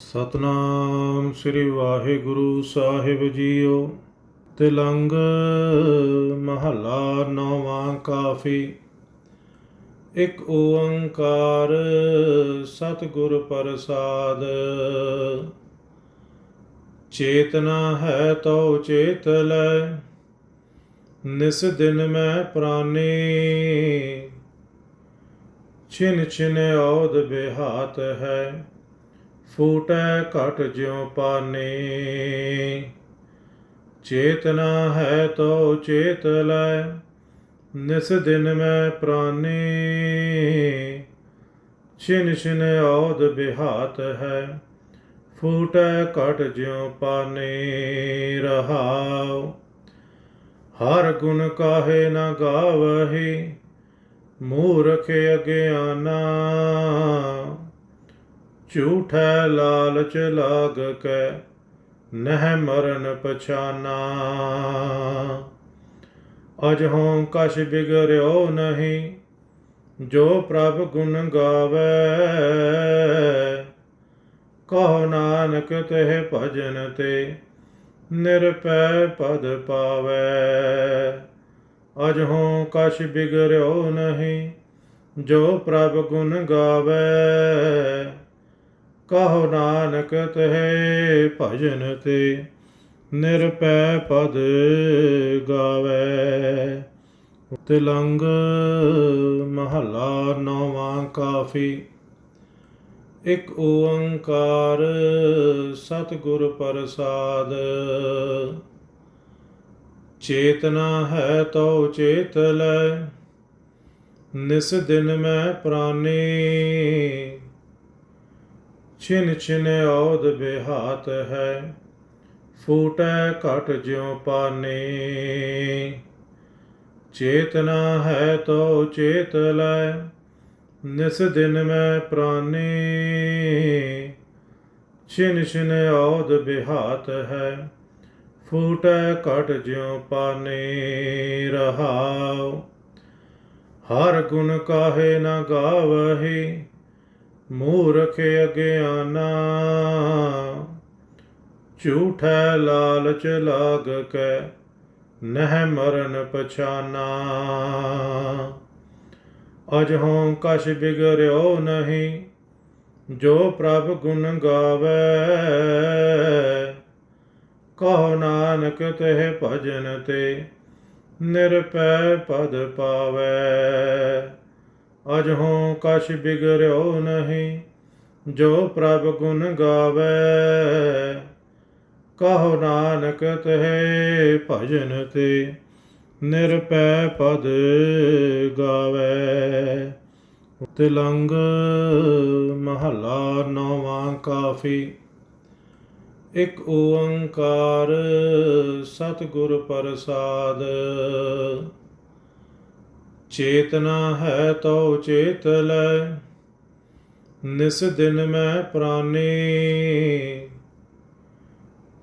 ਸਤਨਾਮ ਸ੍ਰੀ ਵਾਹਿਗੁਰੂ ਸਾਹਿਬ ਜੀਓ। ਤਿਲੰਗ ਮਹੱਲਾ ਨੌਵਾਂ ਕਾਫੀ। ਇਕ ਓੰਕਾਰ ਸਤਿਗੁਰ ਪ੍ਰਸਾਦ। ਚੇਤਨਾ ਹੈ ਤਉ ਚੇਤ ਲੈ। ਨਿਸ ਦਿਨ ਮੈਂ ਪ੍ਰਾਨੀ। ਛਿਨ ਛਿਨ ਔਦ ਬਿਹਾਤ ਹੈ। ਫੂਟੈ ਘਟ ਜਿਉ ਪਾਨੇ। ਚੇਤਨਾ ਹੈ ਤੋ ਚੇਤ ਲੈ, ਨਿਸ ਦਿਨ ਮੈਂ ਪ੍ਰਾਨੇ। ਛਿਨ ਛਿਨ ਔਦ ਬਿਹਾਤ ਹੈ, ਫੂਟੈ ਘਟ ਜਿਉ ਪਾਨੇ। ਰਹਾਉ, ਹਰ ਗੁਣ ਕਾਹੇ ਨਾ ਗਾਵਹੀ, ਮੂਰਖ ਅਗਿਆਨਾ। ਝੂਠੈ ਲਾਲਚ ਲਾਗ ਕੈ, ਨਹਿ ਮਰਨ ਪਛਾਨਾ। ਅਜ ਹੋਂ ਕਛ ਬਿਗੜਿਓ ਨਹੀਂ, ਜੋ ਪ੍ਰਭ ਗੁਣ ਗਾਵੇ। ਕਹੋ ਨਾਨਕ ਤਹਿ ਭਜਨ ਤੇ ਨਿਰਪੈ ਪਦ ਪਾਵੇ। ਅਜ ਹੋਂ ਕਛ ਬਿਗੜਿਓ ਨਹੀਂ, ਜੋ ਪ੍ਰਭ ਗੁਣ ਗਾਵੇ। ਕਹੋ ਨਾਨਕ ਤਹਿ ਭਜਨ ਤੇ ਨਿਰਪੈ ਪਦ ਗਾਵੇ। ਤਿਲੰਗ ਮਹੱਲਾ ਨੌਵਾਂ ਕਾਫੀ, ਇਕ ਓੰਕਾਰ ਸਤਿਗੁਰ ਪ੍ਰਸਾਦ। ਚੇਤਨਾ ਹੈ ਤਉ ਚੇਤ ਲੈ, ਨਿਸ ਦਿਨ ਮੈਂ ਪ੍ਰਾਨੀ ਛਿਨ ਛਿਨ ਔਦ ਬਿਹਾਤ ਹੈ, ਫੂਟੈ ਘਟ ਜਿਉ ਪਾਨੇ। ਚੇਤਨਾ ਹੈ ਤੋ ਚੇਤ ਲੈ, ਨਿਸ ਦਿਨ ਮੈਂ ਪ੍ਰਾਨੇ। ਛਿਨ ਛਿਨ ਔਦ ਬਿਹਾਤ ਹੈ, ਫੂਟੈ ਘਟ ਜਿਉ ਪਾਨੇ। ਰਹਾਉ, ਹਰ ਗੁਣ ਕਾਹੇ ਨਾ ਗਾਵਹੀ ਮੂਰਖ ਅਗਿਆਨਾ, ਝੂਠੈ ਲਾਲਚ ਲਾਗ ਕੈ ਨਹਿ ਮਰਨ ਪਛਾਨਾ। ਅਜ ਹੋਂ ਕਛ ਬਿਗੜਿਓ ਨਹੀਂ, ਜੋ ਪ੍ਰਭ ਗੁਣ ਗਾਵੇ। ਕਹੋ ਨਾਨਕ ਤਹਿ ਭਜਨ ਤੇ, ਨਿਰਪੈ ਪਦ ਪਾਵੇ। ਅਜ ਹੋਂ ਕਛ ਬਿਗੜਿਓ ਨਹੀਂ, ਜੋ ਪ੍ਰਭ ਗੁਣ ਗਾਵੇ। ਕਹੋ ਨਾਨਕ ਤਹਿ ਭਜਨ ਤੇ ਨਿਰਪੈ ਪਦ ਗਾਵੇ। ਤਿਲੰਗ ਮਹੱਲਾ ਨੌਵਾਂ ਕਾਫੀ। ਇਕ ਓੰਕਾਰ ਸਤਿਗੁਰ ਪ੍ਰਸਾਦ। ਚੇਤਨਾ ਹੈ ਤਉ ਚੇਤ ਲੈ, ਨਿਸ ਦਿਨ ਮੈਂ ਪ੍ਰਾਨੀ।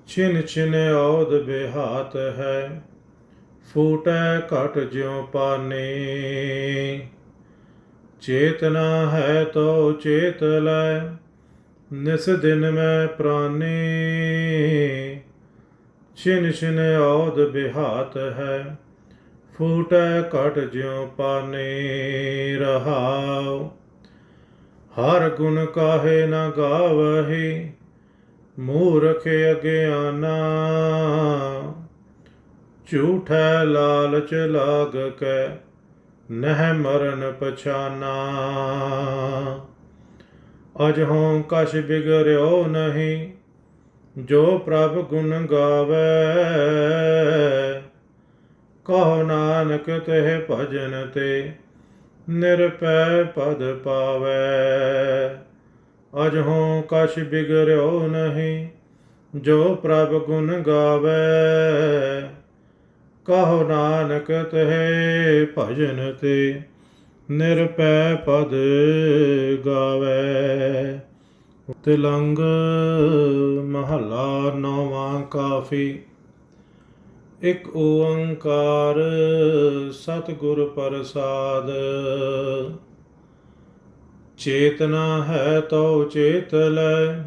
ਛਿਨ ਛਿਨ ਔਦ ਬਿਹਾਤ ਹੈ, ਫੂਟੈ ਘਟ ਜਿਉ ਪਾਨੇ। ਚੇਤਨਾ ਹੈ ਤੋ ਚੇਤ ਲੈ, ਨਿਸ ਦਿਨ ਮੈਂ ਪ੍ਰਾਨੀ। ਛਿਨ ਛਿਨ ਔਦ ਬਿਹਾਤ ਹੈ ਫੂਟੈ ਘਟ ਜਿਉ ਪਾਨੇ ਰਹਾਉ। ਹਰ ਗੁਣ ਕਾਹੇ ਨਾ ਗਾਵਹੀ, ਮੂਰਖ ਅਗਿਆਨਾ। ਝੂਠੈ ਲਾਲਚ ਲਾਗ ਕੈ, ਨਹਿ ਮਰਨ ਪਛਾਨਾ। ਅਜ ਹੋਂ ਕਛ ਬਿਗੜਿਓ ਨਹੀਂ, ਜੋ ਪ੍ਰਭ ਗੁਣ ਗਾਵੇ ਕਹੋ ਨਾਨਕ ਤਹਿ ਭਜਨ ਤੇ, ਨਿਰਪੈ ਪਦ ਪਾਵੇ। ਅਜ ਹੋਂ ਕਛ ਬਿਗੜਿਓ ਨਹੀਂ, ਜੋ ਪ੍ਰਭ ਗੁਣ ਗਾਵੇ। ਕਹੋ ਨਾਨਕ ਤਹਿ ਭਜਨ ਤੇ, ਨਿਰਪੈ ਪਦ ਗਾਵੇ। ਤਿਲੰਗ ਮਹੱਲਾ ਨੌਵਾਂ ਕਾਫੀ। ਇਕ ਓੰਕਾਰ ਸਤਿਗੁਰ ਪ੍ਰਸਾਦ। ਚੇਤਨਾ ਹੈ ਤਉ ਚੇਤ ਲੈ,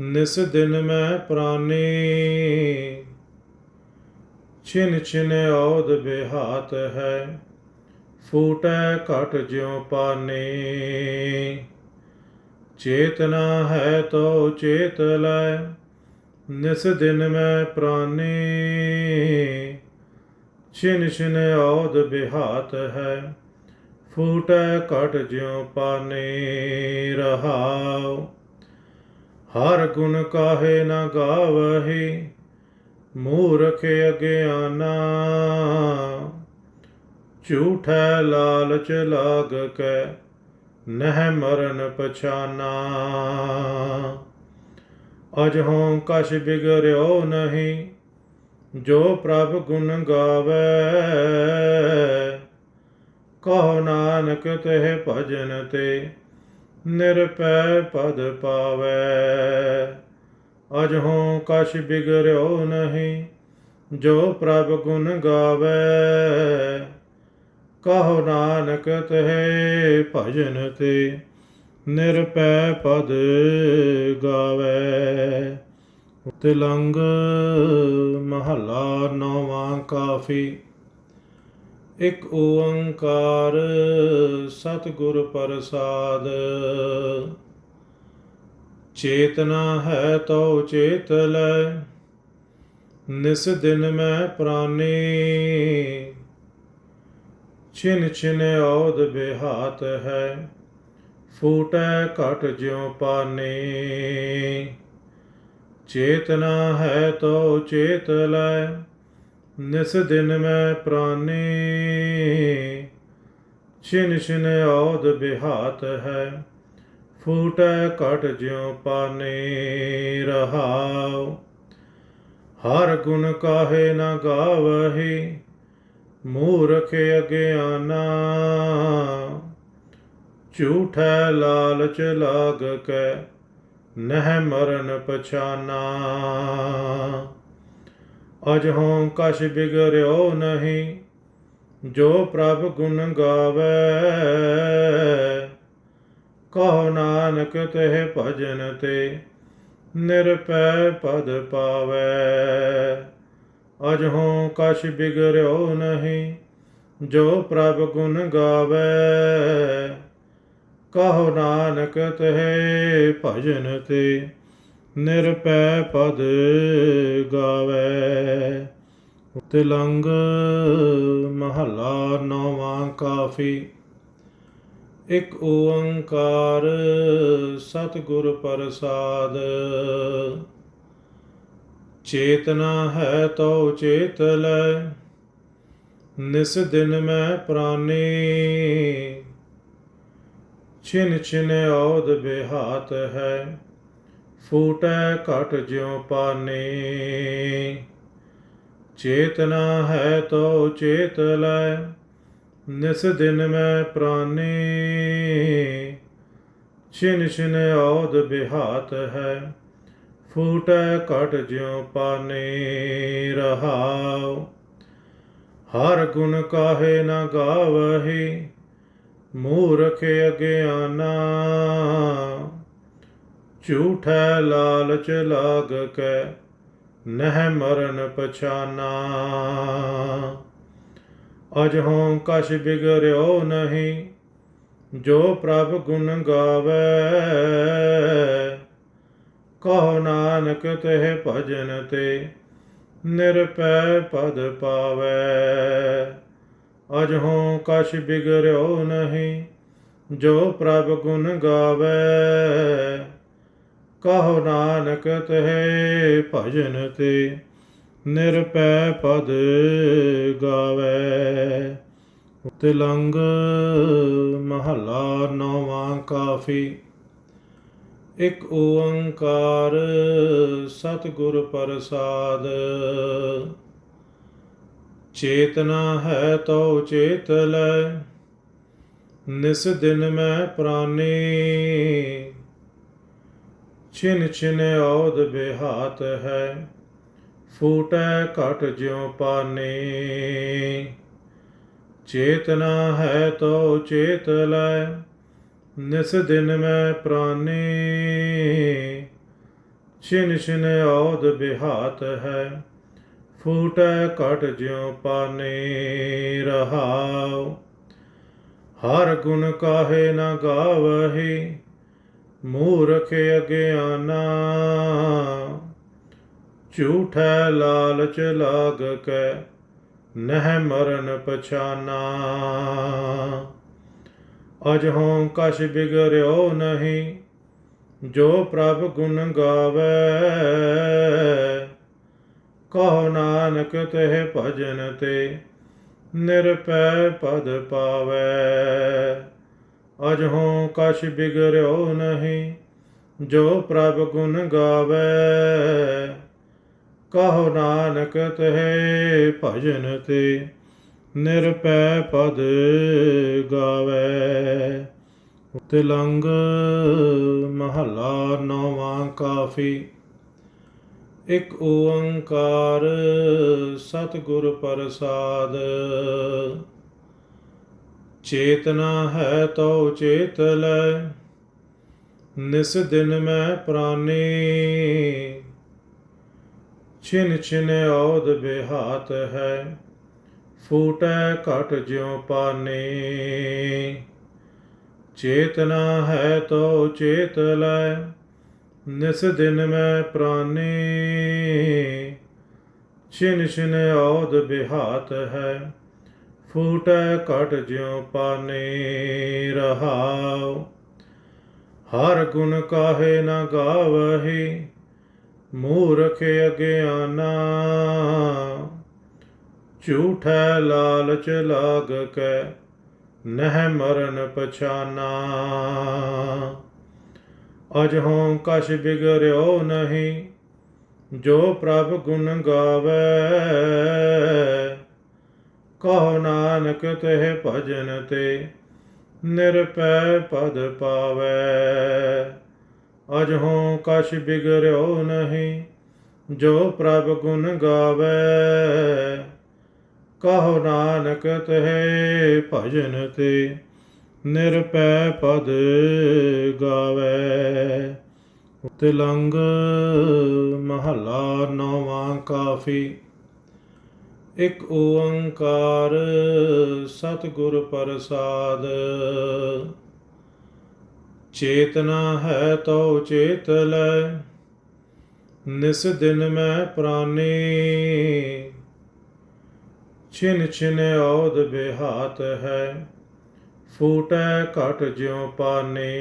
ਨਿਸ ਦਿਨ ਮੈਂ ਪ੍ਰਾਨੀ। ਛਿਨ ਛਿਨ ਔਦ ਬਿਹਾਤ ਹੈ, ਫੂਟੈ ਘਟ ਜਿਉ ਪਾਨੀ। ਚੇਤਨਾ ਹੈ ਤੋ ਚੇਤ ਲੈ ਨਿਸ ਦਿਨ ਮੈਂ ਪ੍ਰਾਨੀ, ਛਿਨ ਛਿਨ ਔਦ ਬਿਹਾਤ ਹੈ, ਫੂਟੈ ਘਟ ਜਿਉ ਪਾਨੀ ਰਹਾਉ। ਹਰ ਗੁਣ ਕਾਹੇ ਨਾ ਗਾਵਹੀ, ਮੂਰਖ ਅਗਿਆਨਾ। ਝੂਠੈ ਲਾਲਚ ਲਾਗ ਕੈ, ਨਹਿ ਮਰਨ ਪਛਾਨਾ। ਅਜ ਹੋਂ ਕਛ ਬਿਗੜਿਓ ਨਹੀਂ, ਜੋ ਪ੍ਰਭ ਗੁਣ ਗਾਵੇ। ਕਹੋ ਨਾਨਕ ਤਹਿ ਭਜਨ ਤੇ ਨਿਰਪੈ ਪਦ ਪਾਵੇ। ਅਜ ਹੋਂ ਕਛ ਬਿਗੜਿਓ ਨਹੀਂ, ਜੋ ਪ੍ਰਭ ਗੁਣ ਗਾਵੇ। ਕਹੋ ਨਾਨਕ ਤਹਿ ਭਜਨ ਤੇ ਨਿਰਪੈ ਪਦ ਗਾਵੇ। ਤਿਲੰਗ ਮਹਲਾ ਨੌਵਾਂ ਕਾਫੀ। ਇਕ ਓੰਕਾਰ ਸਤਿਗੁਰ ਪ੍ਰਸਾਦ। ਚੇਤਨਾ ਹੈ ਤਉ ਚੇਤ ਲੈ। ਨਿਸ ਦਿਨ ਮੈਂ ਪ੍ਰਾਨੀ। ਛਿਨ ਛਿਨ ਔਦ ਬਿਹਾਤ ਹੈ। ਫੂਟੈ ਘਟ ਜਿਉ ਪਾਨੀ। ਚੇਤਨਾ ਹੈ ਤੋ ਚੇਤ ਲੈ, ਨਿਸ ਦਿਨ ਮੈਂ ਪ੍ਰਾਨੀ। ਛਿਨ ਛਿਨ ਔਦ ਬਿਹਾਤ ਹੈ, ਫੂਟੈ ਘਟ ਜਿਉ ਪਾਨੀ, ਰਹਾਉ। ਹਰ ਗੁਣ ਕਾਹੇ ਨ ਗਾਵਹੀ, ਮੂਰਖ ਅਗਿਆਨਾ। ਝੂਠੈ ਲਾਲਚ ਲਾਗ ਕੈ, ਨਹਿ ਮਰਨ ਪਛਾਨਾ। ਅਜ ਹੋਂ ਕਛ ਬਿਗੜਿਓ ਨਹੀਂ, ਜੋ ਪ੍ਰਭ ਗੁਣ ਗਾਵੇ। ਕਹੋ ਨਾਨਕ ਤਹਿ ਭਜਨ ਤੇ ਨਿਰਪੈ ਪਦ ਪਾਵੇ। ਅਜ ਹੋਂ ਕਛ ਬਿਗੜਿਓ ਨਹੀਂ, ਜੋ ਪ੍ਰਭ ਗੁਣ ਗਾਵੇ। ਕਹੋ ਨਾਨਕ ਤਹਿ ਭਜਨ ਤੇ ਨਿਰਪੈ ਪਦ ਗਾਵੇ। ਤਿਲੰਗ ਮਹਲਾ ਨੌਵਾਂ ਕਾਫੀ, ਇਕ ਓੰਕਾਰ ਸਤਿਗੁਰ ਪ੍ਰਸਾਦ। ਚੇਤਨਾ ਹੈ ਤਉ ਚੇਤ ਲੈ ਨਿਸ ਦਿਨ ਮੈਂ ਪ੍ਰਾਨੀ ਛਿਨ ਛਿਨ ਔਦ ਬਿਹਾਤ ਹੈ, ਫੂਟੈ ਘਟ ਜਿਉ ਪਾਨੀ। ਚੇਤਨਾ ਹੈ ਤੋ ਚੇਤ ਲੈ, ਨਿਸ ਦਿਨ ਮੈਂ ਪ੍ਰਾਨੀ। ਛਿਨ ਛਿਨ ਔਦ ਬਿਹਾਤ ਹੈ, ਫੂਟੈ ਘਟ ਜਿਉ ਪਾਨੀ। ਰਹਾਉ, ਹਰ ਗੁਣ ਕਾਹੇ ਨਾ ਗਾਵਹੀ ਮੂਰਖ ਅਗਿਆਨਾ ਝੂਠੈ ਲਾਲਚ ਲਾਗ ਕੈ, ਨਹਿ ਮਰਨ ਪਛਾਨਾ। ਅਜ ਹੋਂ ਕਛ ਬਿਗੜਿਓ ਨਹੀਂ, ਜੋ ਪ੍ਰਭ ਗੁਣ ਗਾਵੇ। ਕਹੋ ਨਾਨਕ ਤਹਿ ਭਜਨ ਤੇ, ਨਿਰਪੈ ਪਦ ਪਾਵੇ। ਅਜ ਹੋਂ ਕਛ ਬਿਗੜਿਓ ਨਹੀਂ, ਜੋ ਪ੍ਰਭ ਗੁਣ ਗਾਵੇ। ਕਹੋ ਨਾਨਕ ਤਹਿ ਭਜਨ ਤੇ ਨਿਰਪੈ ਪਦ ਗਾਵੇ। ਤਿਲੰਗ ਮਹਲਾ ਨੌਵਾਂ ਕਾਫੀ। ਇਕ ਓੰਕਾਰ ਸਤਿਗੁਰ ਪ੍ਰਸਾਦ। ਚੇਤਨਾ ਹੈ ਤਉ ਚੇਤ ਲੈ। ਨਿਸ ਦਿਨ ਮੈਂ ਪ੍ਰਾਨੀ। ਛਿਨ ਛਿਨ ਔਦ ਬਿਹਾਤ ਹੈ। ਫੂਟੈ ਘਟ ਜਿਉ ਪਾਨੀ। ਚੇਤਨਾ ਹੈ ਤੋ ਚੇਤ ਲੈ। ਨਿਸ ਦਿਨ ਮੈਂ ਪ੍ਰਾਨੀ। ਛਿਨ ਛਿਨ ਔਦ ਬਿਹਾਤ ਹੈ। ਫੂਟੈ ਘਟ ਜਿਉ ਪਾਨੇ ਰਹਾਉ। ਹਰ ਗੁਣ ਕਾਹੇ ਨ ਗਾਵਹੀ, ਮੂਰਖ ਅਗਿਆਨਾ। ਝੂਠੈ ਲਾਲਚ ਲਾਗ ਕੈ, ਨਹਿ ਮਰਨ ਪਛਾਨਾ। ਅਜ ਹੋਂ ਕਛ ਬਿਗੜਿਓ ਨਹੀਂ, ਜੋ ਪ੍ਰਭ ਗੁਣ ਗਾਵੇ ਕਹੋ ਨਾਨਕ ਤਹਿ ਭਜਨ ਤੇ ਨਿਰਪੈ ਪਦ ਪਾਵੇ। ਅਜ ਹੋਂ ਕਛ ਬਿਗੜਿਓ ਨਹੀਂ, ਜੋ ਪ੍ਰਭ ਗੁਣ ਗਾਵੇ। ਕਹੋ ਨਾਨਕ ਤਹਿ ਭਜਨ ਤੇ ਨਿਰਪੈ ਪਦ ਗਾਵੇ। ਤਿਲੰਗ ਮਹਲਾ ਨੌਵਾਂ ਕਾਫੀ। ਇਕ ਓੰਕਾਰ ਸਤਿਗੁਰ ਪ੍ਰਸਾਦ। ਚੇਤਨਾ ਹੈ ਤਉ ਚੇਤ ਲੈ, ਨਿਸ ਦਿਨ ਮੈਂ ਪ੍ਰਾਨੀ। ਛਿਨ ਛਿਨ ਔਦ ਬਿਹਾਤ ਹੈ, ਫੂਟੈ ਘਟ ਜਿਉ ਪਾਨੇ। ਚੇਤਨਾ ਹੈ ਤੋ ਚੇਤ ਲੈ ਨਿਸ ਦਿਨ ਮੈਂ ਪ੍ਰਾਨੀ, ਛਿਨ ਛਿਨ ਔਦ ਬਿਹਾਤ ਹੈ, ਫੂਟੈ ਘਟ ਜਿਉ ਪਾਨੇ ਰਹਾਉ। ਹਰ ਗੁਣ ਕਾਹੇ ਨ ਗਾਵਹੀ, ਮੂਰਖ ਅਗਿਆਨਾ। ਝੂਠੈ ਲਾਲਚ ਲਾਗ ਕੈ, ਨਹਿ ਮਰਨ ਪਛਾਨਾ। ਅਜ ਹੋਂ ਕਛ ਬਿਗੜਿਓ ਨਹੀਂ, ਜੋ ਪ੍ਰਭ ਗੁਣ ਗਾਵੇ। ਕਹੋ ਨਾਨਕ, ਤਹਿ ਭਜਨ ਤੇ ਨਿਰਪੈ ਪਦ ਪਾਵੇ। ਅਜ ਕਛ ਬਿਗੜਿਓ ਨਹੀਂ, ਜੋ ਪ੍ਰਭ ਗੁਣ ਗਾਵੇ। ਕਹੋ ਨਾਨਕ, ਤਹਿ ਭਜਨ ਤੇ ਨਿਰਪੈ ਪਦ ਗਾਵੇ। ਤਿਲੰਗ ਮਹਲਾ ਨੌਵਾਂ ਕਾਫੀ। ਇਕ ਓੰਕਾਰ ਸਤਿਗੁਰ ਪ੍ਰਸਾਦ। ਚੇਤਨਾ ਹੈ ਤਉ ਚੇਤ ਲੈ। ਨਿਸ ਦਿਨ ਮੈਂ ਪ੍ਰਾਨੀ। ਛਿਨ ਛਿਨ ਔਦ ਬਿਹਾਤ ਹੈ। ਫੂਟੈ ਘਟ ਜਿਉ ਪਾਨੇ।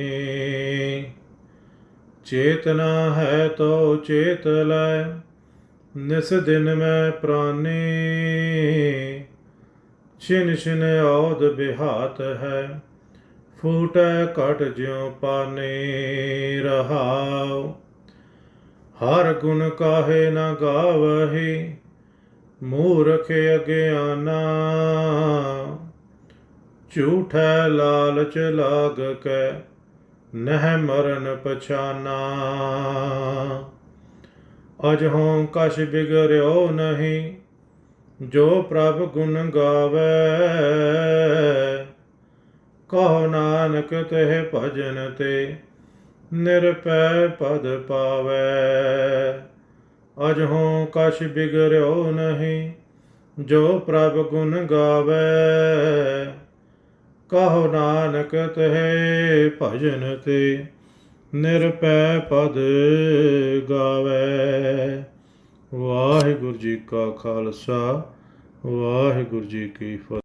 ਚੇਤਨਾ ਹੈ ਤੋ ਚੇਤ ਲੈ, ਨਿਸ ਦਿਨ ਮੈਂ ਪ੍ਰਾਨੀ। ਛਿਨ ਛਿਨ ਔਦ ਬਿਹਾਤ ਹੈ, ਫੂਟੈ ਘਟ ਜਿਉ ਪਾਨੇ ਰਹਾਉ। ਹਰ ਗੁਣ ਕਾਹੇ ਨਾ ਗਾਵਹੀ, ਮੂਰਖ ਅਗਿਆਨਾ। ਝੂਠੈ ਲਾਲਚ ਲਾਗ ਕੈ, ਨਹਿ ਮਰਨ ਪਛਾਨਾ। ਅਜ ਹੋਂ ਕਛ ਬਿਗੜਿਓ ਨਹੀਂ, ਜੋ ਪ੍ਰਭ ਗੁਣ ਗਾਵੇ। ਕਹੋ ਨਾਨਕ ਤਹਿ ਭਜਨ ਤੇ ਨਿਰਪੈ ਪਦ ਪਾਵੇ। ਅਜ ਹੋਂ ਕਛ ਬਿਗੜਿਓ ਨਹੀਂ, ਜੋ ਪ੍ਰਭ ਗੁਣ ਗਾਵੇ। ਕਹੋ ਨਾਨਕ ਤਹਿ ਭਜਨ ਤੇ ਨਿਰਪੈ ਪਦ ਗਾਵੇ। ਵਾਹਿਗੁਰੂ ਜੀ ਕਾ ਖਾਲਸਾ, ਵਾਹਿਗੁਰੂ ਜੀ ਕੀ ਫਤਿਹ।